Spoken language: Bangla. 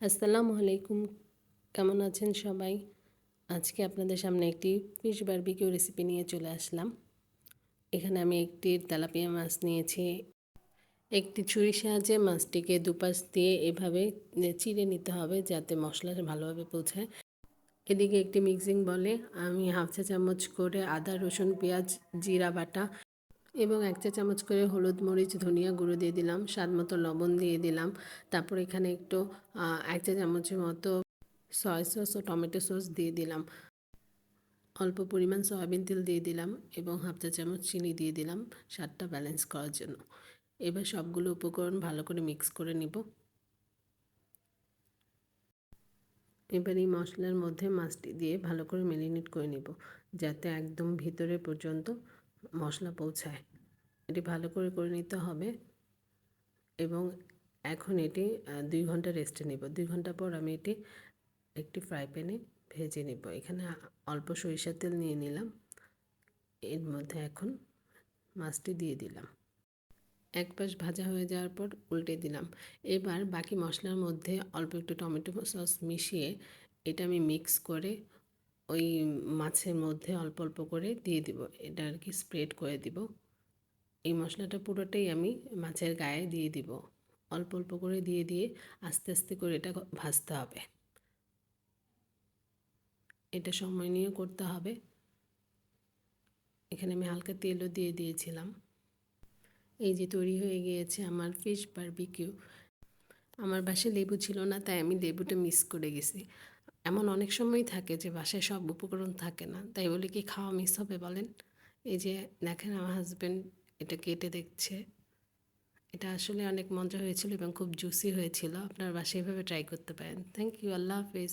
আসসালামু আলাইকুম। কেমন আছেন সবাই? আজকে আপনাদের সামনে একটি ফিশ বারবিকিউ রেসিপি নিয়ে চলে আসলাম। এখানে আমি একটি তেলাপিয়া মাছ নিয়েছি। একটি ছুরির সাহায্যে মাছটিকে দুপাশ দিয়ে এভাবে চিড়ে নিতে হবে যাতে মশলাটা ভালোভাবে পৌঁছায়। এদিকে একটি মিক্সিং বলে আমি হাফ চা চামচ করে আদা, রসুন, পেঁয়াজ, জিরা বাটা এবং এক চা চামচ করে হলুদ মরিচ, ধনিয়া গুঁড়ো দিয়ে দিলাম, স্বাদ মতো লবণ দিয়ে দিলাম। তারপর এখানে একটু এক চা চামচের মতো সয়া সস ও টমেটো সস দিয়ে দিলাম। অল্প পরিমাণ সয়াবিন তেল দিয়ে দিলাম এবং হাফ চা চামচ চিনি দিয়ে দিলাম স্বাদটা ব্যালেন্স করার জন্য। এবার সবগুলো উপকরণ ভালো করে মিক্স করে নিব। এবার এই মশলার মধ্যে মাছটি দিয়ে ভালো করে মেরিনেট করে নিব, যাতে একদম ভিতরে পর্যন্ত মশলা পৌঁছায়। এটি ভালো করে করে নিতে হবে এবং এখন এটি দুই ঘণ্টা রেস্টে নেব। দুই ঘণ্টা পর আমি এটি একটি ফ্রাই প্যানে ভেজে নেব। এখানে অল্প সরিষার তেল নিয়ে নিলাম। এর মধ্যে এখন মাছটি দিয়ে দিলাম। এক পাশ ভাজা হয়ে যাওয়ার পর উল্টে দিলাম। এবার বাকি মশলার মধ্যে অল্প একটু টমেটো সস মিশিয়ে এটা আমি মিক্স করে ওই মাছের মধ্যে অল্প অল্প করে দিয়ে দিব। এটা আর কি স্প্রেড করে দিব। এই মশলাটা পুরোটাই আমি মাছের গায়ে দিয়ে দিব। অল্প অল্প করে দিয়ে দিয়ে আস্তে আস্তে করে এটা ভাজতে হবে। এটা সময় নিয়ে করতে হবে। এখানে আমি হালকা তেলও দিয়ে দিয়েছিলাম। এই যে তৈরি হয়ে গিয়েছে আমার ফিশ বারবিকিউ আমার বাসায় লেবু ছিল না, তাই আমি লেবুটা মিস করে গেছি। এমন অনেক সময় থাকে যে বাসায় সব উপকরণ থাকে না। তাই বলে কি খাওয়া মিস হবে বলেন? এই যে দেখেন আমার হাজব্যান্ড এটা কেটে দেখছে। এটা আসলে অনেক মজা হয়েছিল এবং খুব জুসি হয়েছিল। আপনার বাসায় এভাবে ট্রাই করতে পারেন। থ্যাংক ইউ আল্লাহ হাফিজ।